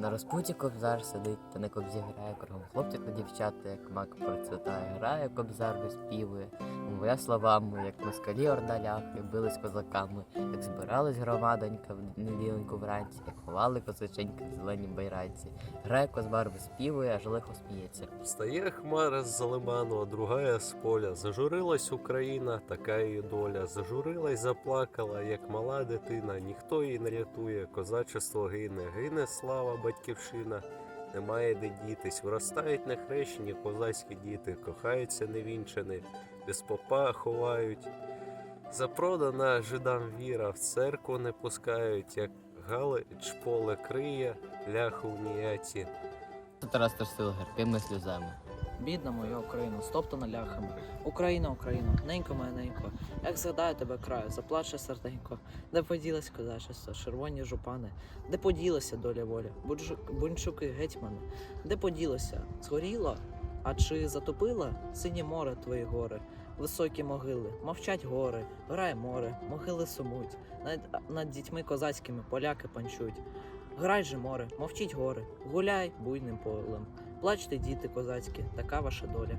На розпуті кобзар сидить, та на кобзі грає кругом хлопчик та дівчата, як мак процвітає, грає кобзар виспівує, мовляє словами, як москалі ордаляхи, бились козаками, як збирались громадонька в неділеньку вранці, як ховали козаченьки в зеленій байраці. Грає козбар виспівує, аж лихо сміється. Встає хмара з лиману, а другая з поля. Зажурилась Україна, така її доля. Зажурилась, заплакала, як мала дитина. Ніхто її не рятує, козачество гине, гине слава, батьківщина. Немає де дітись, виростають нехрещені козацькі діти, кохаються невінчені, без попа ховають. Запродана жидам віра, в церкву не пускають, як галич поле криє, ляху в ніяці. Тарас Тарсилгер, гіркими сльозами. Бідна моя Україна, стоптана ляхами. Україна, Україна, ненько моя ненько, як згадаю тебе краю, заплаче серденько, де поділась козачество, червоні жупани, де поділася доля воля, бунчуки гетьмани, де поділося, згоріло, а чи затопило синє море твої гори, високі могили, мовчать гори, грає море, могили сумуть, над, над дітьми козацькими поляки панчуть. Грай же море, мовчіть гори, гуляй буйним полем. Плачте, діти козацькі, така ваша доля.